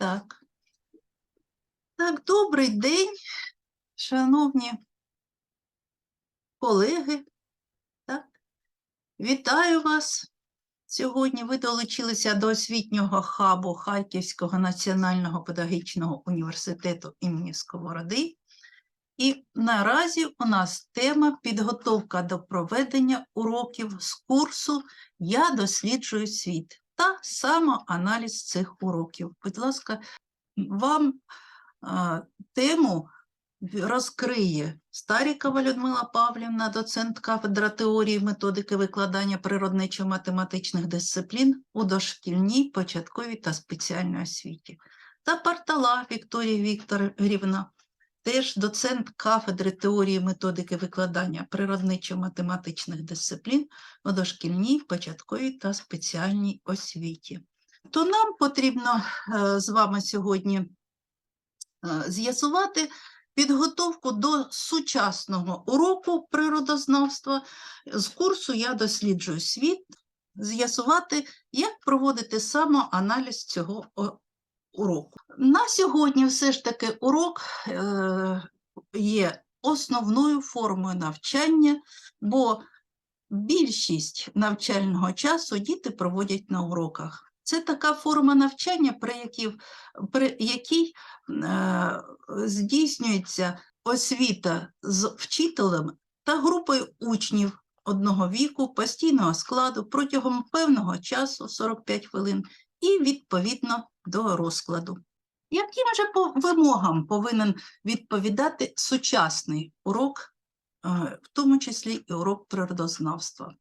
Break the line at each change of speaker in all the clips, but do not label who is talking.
Так. Так, добрий день, шановні колеги. Так. Вітаю вас. Сьогодні ви долучилися до освітнього хабу Харківського національного педагогічного університету імені Сковороди. І наразі у нас тема підготовка до проведення уроків з курсу Я досліджую світ та самоаналіз цих уроків. Будь ласка, вам а, тему розкриє Старікова Людмила Павлівна, доцент кафедра теорії методики викладання природничо-математичних дисциплін у дошкільній, початковій та спеціальній освіті. Та Партала Вікторія Вікторівна, теж доцент кафедри теорії методики викладання природничо-математичних дисциплін у дошкільній, початковій та спеціальній освіті. То нам потрібно е, з вами сьогодні е, з'ясувати підготовку до сучасного уроку природознавства з курсу Я досліджую світ, з'ясувати, як проводити самоаналіз цього уроку. На сьогодні все ж таки урок е, є основною формою навчання, бо більшість навчального часу діти проводять на уроках. Це така форма навчання, при якій, при якій е, здійснюється освіта з вчителем та групою учнів одного віку, постійного складу протягом певного часу 45 хвилин і відповідно до розкладу. Яким же вимогам повинен відповідати сучасний урок, е, в тому числі і урок природознавства?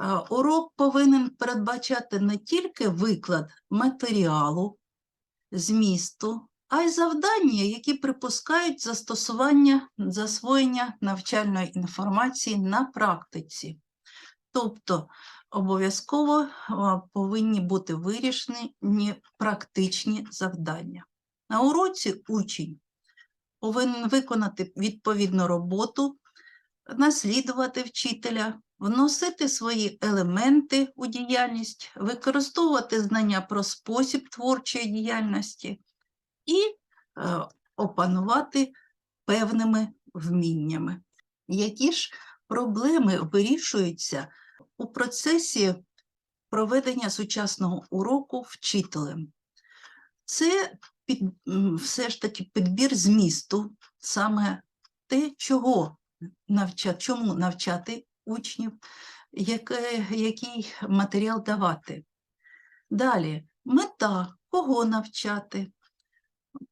Е, Урок повинен передбачати не тільки виклад матеріалу, змісту, а й завдання, які припускають застосування засвоєння навчальної інформації на практиці. Тобто обов'язково повинні бути вирішені практичні завдання. На уроці учень повинен виконати відповідну роботу, наслідувати вчителя, вносити свої елементи у діяльність, використовувати знання про спосіб творчої діяльності і е, опанувати певними вміннями. Які ж проблеми вирішуються у процесі проведення сучасного уроку вчителем? Це під, все ж таки підбір змісту, саме те, чого навчати, чому навчати учнів, яке, який матеріал давати. Далі мета, кого навчати,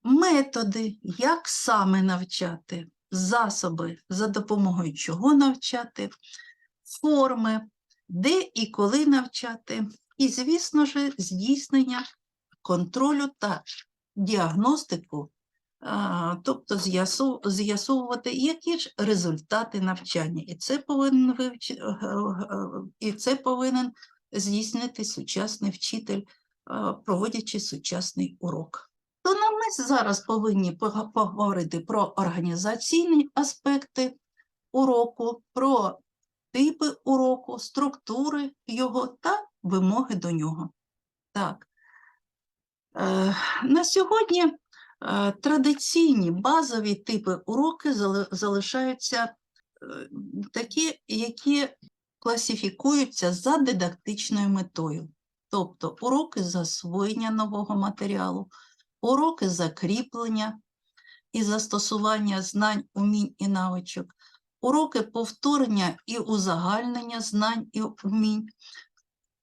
методи, як саме навчати, засоби, за допомогою чого навчати, форми, де і коли навчати, і, звісно ж, здійснення контролю та діагностику, тобто з'ясовувати, які ж результати навчання. І це повинен вивч... е, е, е, і це повинен здійснити сучасний вчитель, проводячи сучасний урок. То нам ми зараз повинні поговорити про організаційні аспекти уроку, про типи уроку, структури його та вимоги до нього. Так. Е, На сьогодні е, традиційні базові типи уроки залишаються е, такі, які класифікуються за дидактичною метою. Тобто уроки засвоєння нового матеріалу, уроки закріплення і застосування знань, умінь і навичок, уроки повторення і узагальнення знань і умінь,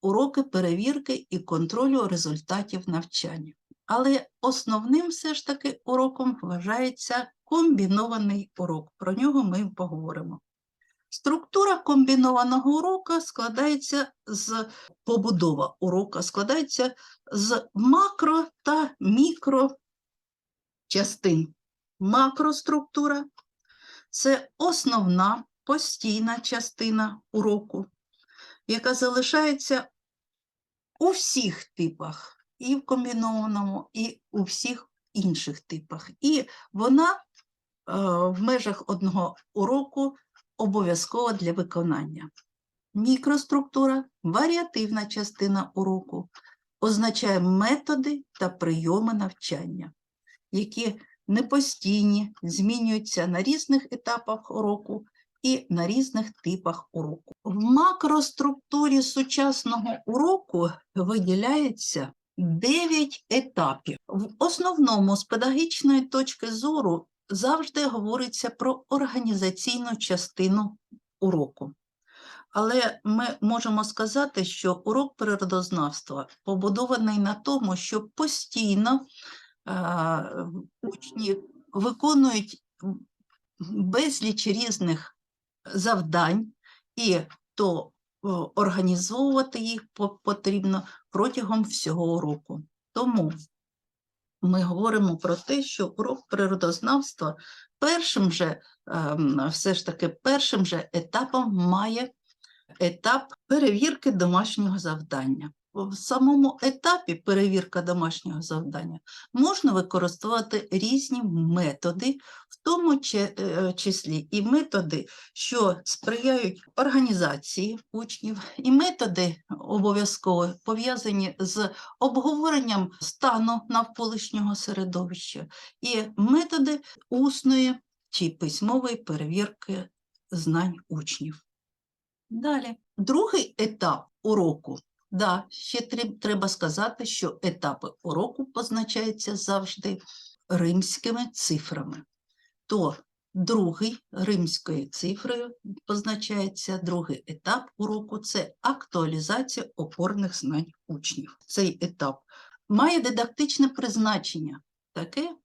уроки перевірки і контролю результатів навчання. Але основним все ж таки уроком вважається комбінований урок. Про нього ми поговоримо. Структура комбінованого уроку складається з побудова урока складається з макро та мікро частин. Макроструктура це основна постійна частина уроку, яка залишається у всіх типах, і в комбінованому, і у всіх інших типах. І вона е, в межах одного уроку обов'язкова для виконання. Мікроструктура варіативна частина уроку, означає методи та прийоми навчання, які не постійні, змінюються на різних етапах уроку і на різних типах уроку. В макроструктурі сучасного уроку виділяється 9 етапів. В основному з педагогічної точки зору завжди говориться про організаційну частину уроку. Але ми можемо сказати, що урок природознавства побудований на тому, що постійно учні виконують безліч різних завдань, і то е, організовувати їх потрібно протягом всього року. Тому ми говоримо про те, що урок природознавства першим же, ем, все ж таки, першим же етапом має етап перевірки домашнього завдання. В самому етапі перевірка домашнього завдання можна використовувати різні методи, в тому е, числі і методи, що сприяють організації учнів, і методи обов'язково пов'язані з обговоренням стану навколишнього середовища, і методи усної чи письмової перевірки знань учнів. Далі, другий етап уроку. Да, ще треба сказати, що етапи уроку позначаються завжди римськими цифрами. То другий римською цифрою позначається другий етап уроку це актуалізація опорних знань учнів. Цей етап має дидактичне призначення таке,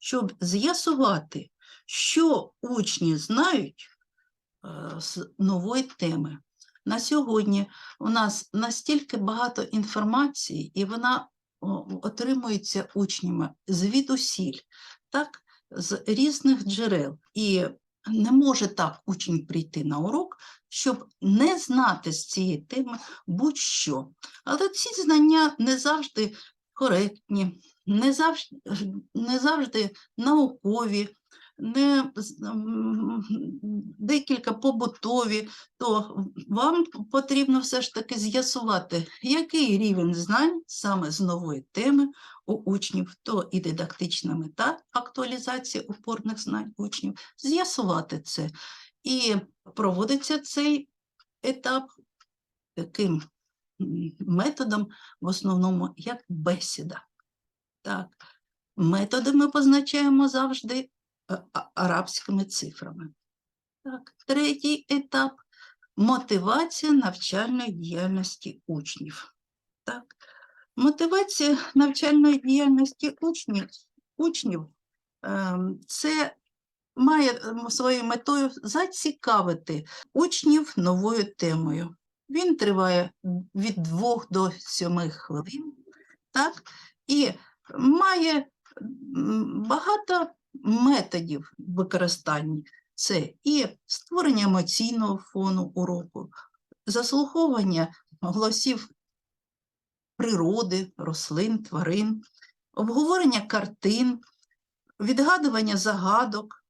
щоб з'ясувати, що учні знають е, з нової теми. На сьогодні у нас настільки багато інформації, і вона отримується учнями звідусіль, так, з різних джерел. І не може так учень прийти на урок, щоб не знати з цієї теми будь-що. Але ці знання не завжди коректні, не завжди, не завжди наукові, не декілька побутові, то вам потрібно все ж таки з'ясувати, який рівень знань саме з нової теми у учнів, то і дидактична мета актуалізації опорних знань учнів, з'ясувати це. І проводиться цей етап таким методом, в основному, як бесіда. Так. Методи ми позначаємо завжди арабськими цифрами. Так. Третій етап мотивація навчальної діяльності учнів. Так. Мотивація навчальної діяльності учнів, учнів ем, це має своєю метою зацікавити учнів новою темою. Він триває від 2 до 7 хвилин, так? і має багато методів використання. Це і створення емоційного фону уроку, заслуховування голосів природи, рослин, тварин, обговорення картин, відгадування загадок,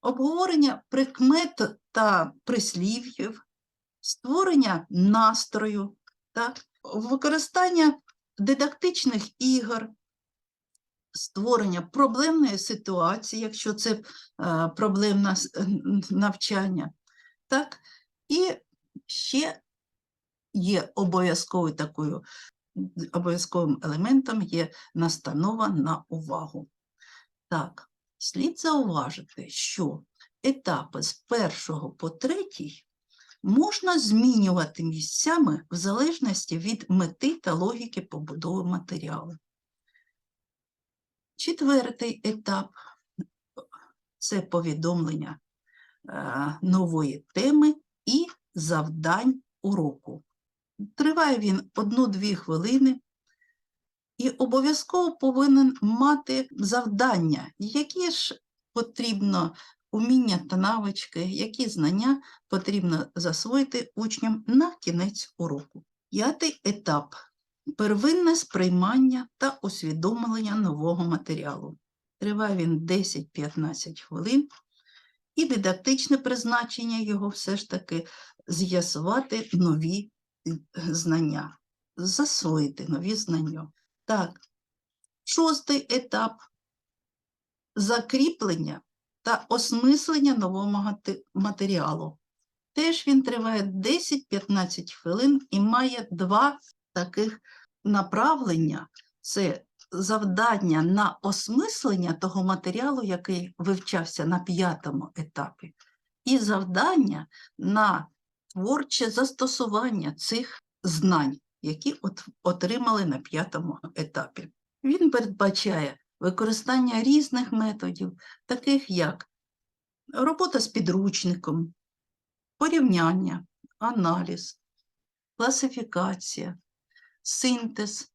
обговорення прикмет та прислів'їв, створення настрою, так? використання дидактичних ігор, створення проблемної ситуації, якщо це е, проблемне навчання. Так? І ще є обов'язковою такою обов'язковим елементом є настанова на увагу. Так, слід зауважити, що етапи з першого по третій можна змінювати місцями в залежності від мети та логіки побудови матеріалу. Четвертий етап це повідомлення е, нової теми і завдань уроку. Триває він одну-дві хвилини і обов'язково повинен мати завдання, які ж потрібно уміння та навички, які знання потрібно засвоїти учням на кінець уроку. П'ятий етап первинне сприймання та усвідомлення нового матеріалу. Триває він 10-15 хвилин, і дидактичне призначення його все ж таки з'ясувати нові е, знання. засвоїти нові знання. Так, шостий етап закріплення та осмислення нового матеріалу. Теж він триває 10-15 хвилин і має два таких направлення: це завдання на осмислення того матеріалу, який вивчався на п'ятому етапі, і завдання на творче застосування цих знань, які от, отримали на п'ятому етапі. Він передбачає використання різних методів, таких як робота з підручником, порівняння, аналіз, класифікація, синтез.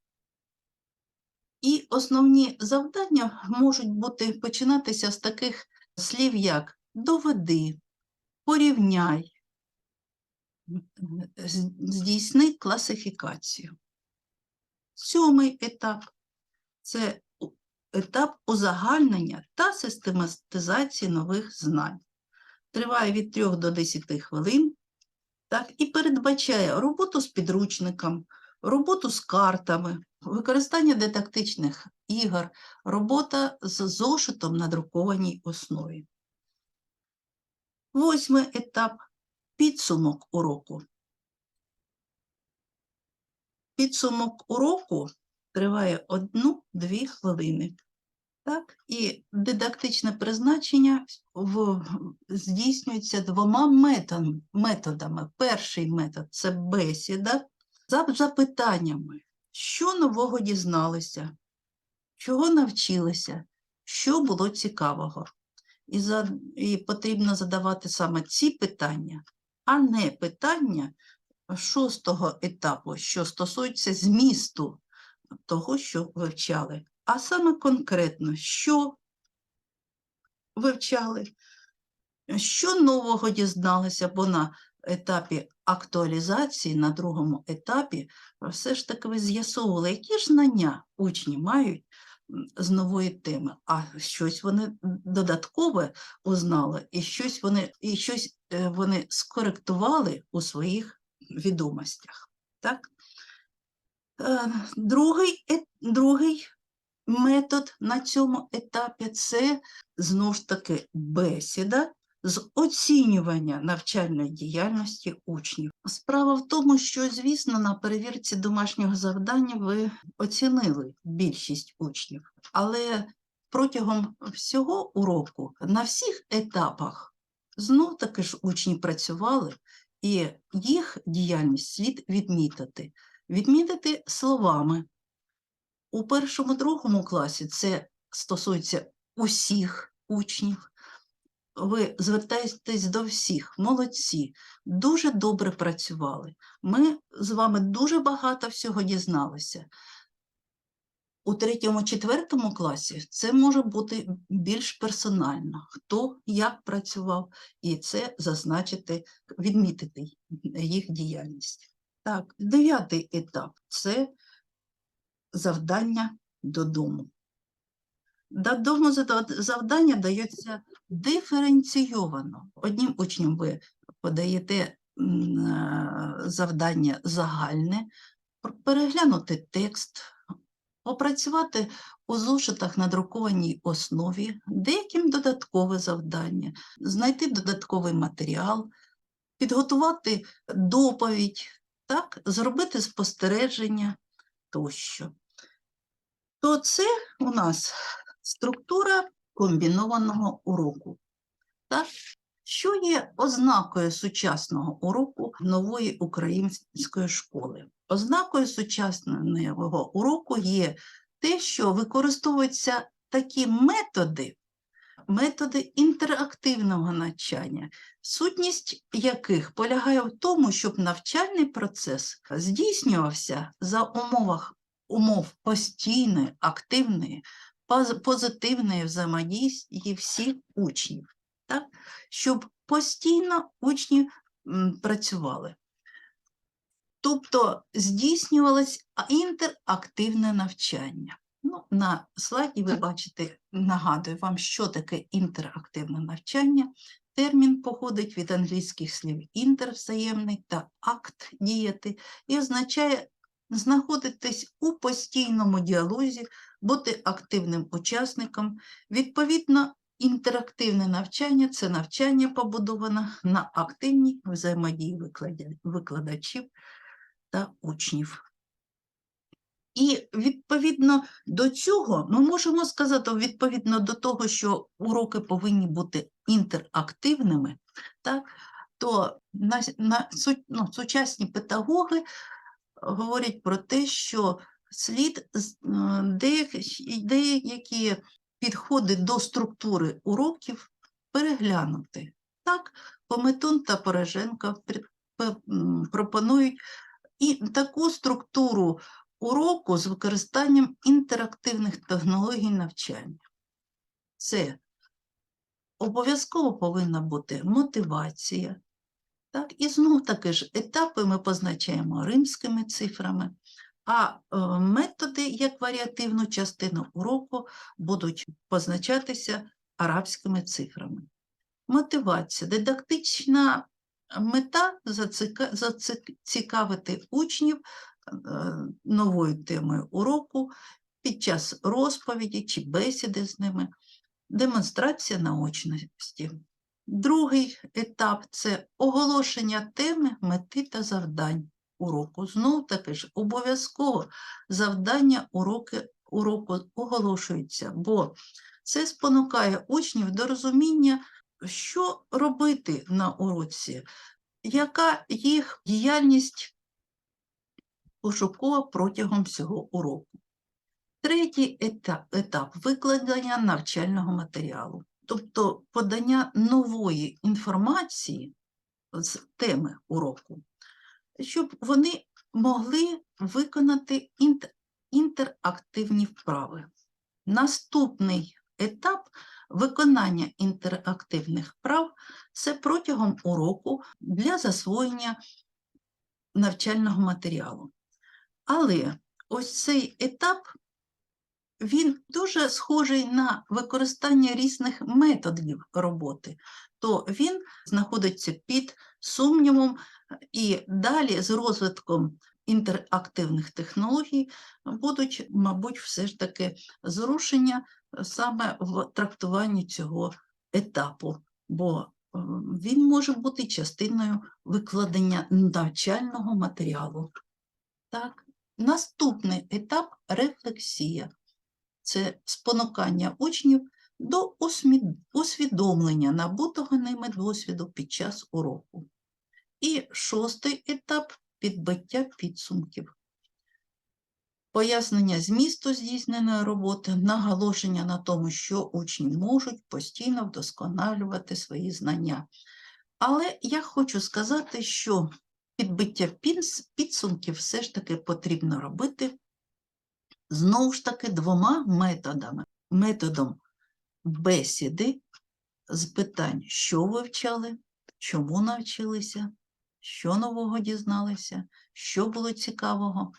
І основні завдання можуть бути починатися з таких слів, як доведи, порівняй, здійсни класифікацію. Сьомий етап це етап узагальнення та систематизації нових знань. Триває від 3 до 10 хвилин так, і передбачає роботу з підручником, роботу з картами, використання дидактичних ігор, робота з зошитом на друкованій основі. Восьмий етап підсумок уроку. Підсумок уроку триває 1-2 хвилини. Так, і дидактичне призначення в, здійснюється двома методами, методами. Перший метод це бесіда за запитаннями, що нового дізналися, чого навчилися, що було цікавого. І, за, і потрібно задавати саме ці питання, а не питання шостого етапу, що стосуються змісту того, що вивчали, а саме конкретно, що вивчали, що нового дізналися, бо на етапі актуалізації, на другому етапі, все ж таки ви з'ясовували, які ж знання учні мають з нової теми, а щось вони додаткове узнали, і щось вони, і щось е, вони скоректували у своїх відомостях. Так? Е, Другий, другий метод на цьому етапі це знову ж таки бесіда з оцінювання навчальної діяльності учнів. Справа в тому, що, звісно, на перевірці домашнього завдання ви оцінили більшість учнів, але протягом всього уроку на всіх етапах знов таки ж учні працювали, і їх діяльність слід відмітити. Відмітити словами. У першому другому класі це стосується усіх учнів. Ви звертаєтесь до всіх, молодці, дуже добре працювали. Ми з вами дуже багато всього дізналися. У третьому, четвертому класі це може бути більш персонально, хто як працював, і це зазначити, відмітити їх діяльність. Так, дев'ятий етап це завдання додому. Додому завдання дається диференційовано. Одним учням ви подаєте е, завдання загальне, переглянути текст, опрацювати у зошитах на друкованій основі, деяким додаткове завдання, знайти додатковий матеріал, підготувати доповідь, так, зробити спостереження тощо. То це у нас структура комбінованого уроку. Так? Що є ознакою сучасного уроку нової української школи? Ознакою сучасного уроку є те, що використовуються такі методи, методи інтерактивного навчання, сутність яких полягає в тому, щоб навчальний процес здійснювався за умовах умов постійної, активної, позитивної взаємодії всіх учнів, так? щоб постійно учні працювали. Тобто здійснювалось інтерактивне навчання. Ну, на слайді ви бачите, нагадую вам, що таке інтерактивне навчання. Термін походить від англійських слів інтер взаємний та акт діяти і означає знаходитись у постійному діалозі, бути активним учасником. Відповідно, інтерактивне навчання це навчання побудоване на активній взаємодії викладачів та учнів. І відповідно до цього ми можемо сказати, відповідно до того, що уроки повинні бути інтерактивними, так, то на, на, ну, сучасні педагоги говорять про те, що слід е, деякі, підходи до структури уроків переглянути. Так, Пометун та м, пропонують і таку структуру уроку з використанням інтерактивних технологій навчання. Це обов'язково повинна бути мотивація. Так, і знов таки ж етапи ми позначаємо римськими цифрами, а е, методи як варіативну частину уроку будуть позначатися арабськими цифрами. Мотивація, дидактична мета зацікавити учнів е, новою темою уроку під час розповіді чи бесіди з ними, демонстрація наочності. Другий етап це оголошення теми, мети та завдань уроку. Знов таки ж обов'язково завдання уроки, уроку оголошуються, бо це спонукає учнів до розуміння, що робити на уроці, яка їх діяльність пошукова протягом всього уроку. Третій етап, етап викладення навчального матеріалу, тобто подання нової інформації з теми уроку, щоб вони могли виконати інтерактивні вправи. Наступний етап виконання інтерактивних вправ це протягом уроку для засвоєння навчального матеріалу. Але ось цей етап він дуже схожий на використання різних методів роботи, то він знаходиться під сумнівом, і далі з розвитком інтерактивних технологій будуть, мабуть, все ж таки зрушення саме в трактуванні цього етапу, бо е, він може бути частиною викладення навчального матеріалу. Так. Наступний етап рефлексія це спонукання учнів до усвідомлення набутого ними досвіду під час уроку. І шостий етап підбиття підсумків. Пояснення змісту здійсненої роботи, наголошення на тому, що учні можуть постійно вдосконалювати свої знання. Але я хочу сказати, що підбиття підсумків все ж таки потрібно робити знову ж таки двома методами. Методом бесіди з питань, що вивчали, чому навчилися, що нового дізналися, що було цікавого.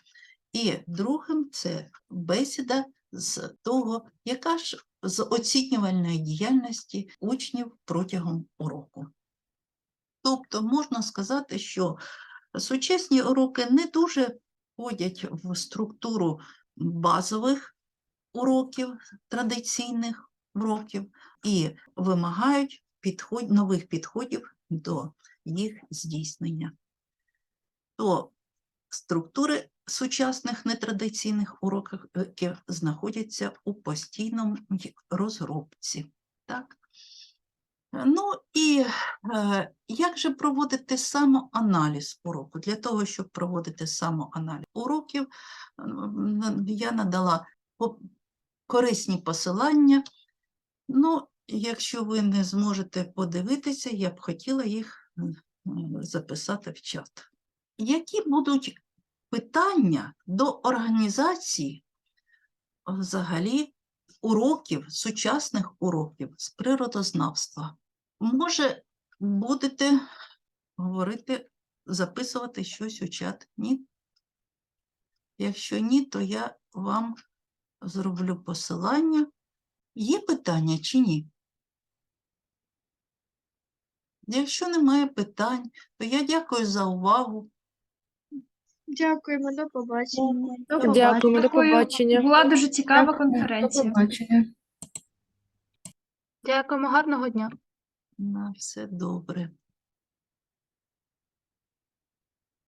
І другим це бесіда з того, яка ж з оцінювальної діяльності учнів протягом уроку. Тобто можна сказати, що сучасні уроки не дуже входять в структуру базових уроків, традиційних уроків, і вимагають підход, нових підходів до їх здійснення. То структури сучасних нетрадиційних уроків е, знаходяться у постійному розробці. Так? Ну і е, як же проводити самоаналіз уроку? Для того, щоб проводити самоаналіз уроків, я надала корисні посилання. Ну, якщо ви не зможете подивитися, я б хотіла їх записати в чат. Які будуть питання до організації взагалі уроків, сучасних уроків з природознавства? Може, будете говорити, записувати щось у чат? Ні? Якщо ні, то я вам зроблю посилання. Є питання чи ні? Якщо немає питань, то я дякую за увагу.
Дякуємо, до побачення. До
Дякуємо, до побачення.
Була дуже цікава конференція.
До побачення.
Дякуємо, гарного дня.
На все добре.